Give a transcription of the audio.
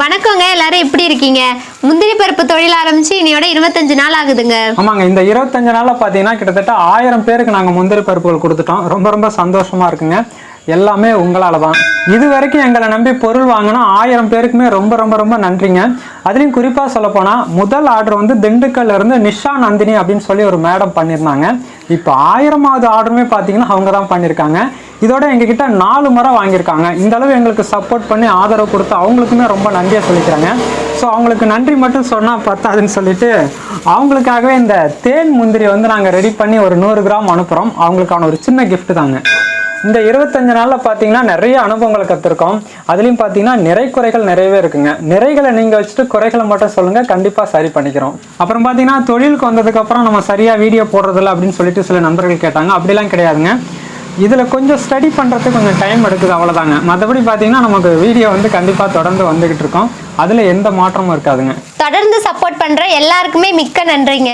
வணக்கங்க எல்லாரும் எப்படி இருக்கீங்க? முந்திரி பருப்பு தொழில் ஆரம்பிச்சு இன்னையோட இருபத்தஞ்சு நாள் ஆகுதுங்க. ஆமாங்க இந்த இருபத்தஞ்சு நாள்ல பார்த்தீங்கன்னா கிட்டத்தட்ட ஆயிரம் பேருக்கு நாங்கள் முந்திரி பருப்புகள் கொடுத்துட்டோம். ரொம்ப ரொம்ப சந்தோஷமா இருக்குங்க. எல்லாமே உங்களால தான். இது வரைக்கும் எங்களை நம்பி பொருள் வாங்கினா ஆயிரம் பேருக்குமே ரொம்ப ரொம்ப ரொம்ப நன்றிங்க. அதுலேயும் குறிப்பாக சொல்ல போனால் முதல் ஆர்டர் வந்து திண்டுக்கல்ல இருந்து நிஷா நந்தினி அப்படின்னு சொல்லி ஒரு மேடம் பண்ணியிருந்தாங்க இப்போ ஆயிரமாவது ஆர்டருமே பார்த்தீங்கன்னா அவங்க தான் பண்ணியிருக்காங்க இதோட எங்ககிட்ட நாலு முறை வாங்கியிருக்காங்க. இந்த அளவு எங்களுக்கு சப்போர்ட் பண்ணி ஆதரவு கொடுத்து அவங்களுக்குமே ரொம்ப நன்றியை சொல்லிக்கிறாங்க. ஸோ அவங்களுக்கு நன்றி மட்டும் சொன்னால் பத்தாதுன்னு சொல்லிட்டு அவங்களுக்காகவே இந்த தேன் முந்திரி வந்து நாங்கள் ரெடி பண்ணி ஒரு நூறு கிராம் அனுப்புகிறோம் அவங்களுக்கான ஒரு சின்ன கிஃப்ட் தாங்க. இந்த இருபத்தஞ்சு நாளில் பார்த்தீங்கன்னா நிறைய அனுபவங்களை கற்றுருக்கோம் அதுலேயும் பார்த்தீங்கன்னா நிறை குறைகள் நிறையவே இருக்குங்க. நிறைகளை நீங்கள் வச்சுட்டு குறைகளை மட்டும் சொல்லுங்கள் கண்டிப்பாக சரி பண்ணிக்கிறோம். அப்புறம் பார்த்தீங்கன்னா தொழிலுக்கு வந்ததுக்கப்புறம் நம்ம சரியாக வீடியோ போடுறதில்ல அப்படின்னு சொல்லிட்டு சில நண்பர்கள் கேட்டாங்க. அப்படிலாம் கிடையாதுங்க. இதில் கொஞ்சம் ஸ்டடி பண்ணுறதுக்கு கொஞ்சம் டைம் எடுக்குது அவ்வளோதாங்க மற்றபடி பார்த்தீங்கன்னா நமக்கு வீடியோ வந்து கண்டிப்பாக தொடர்ந்து வந்துக்கிட்டு இருக்கோம். அதில் எந்த மாற்றமும் இருக்காதுங்க. தொடர்ந்து சப்போர்ட் பண்ணுற எல்லாருக்குமே மிக்க நன்றிங்க.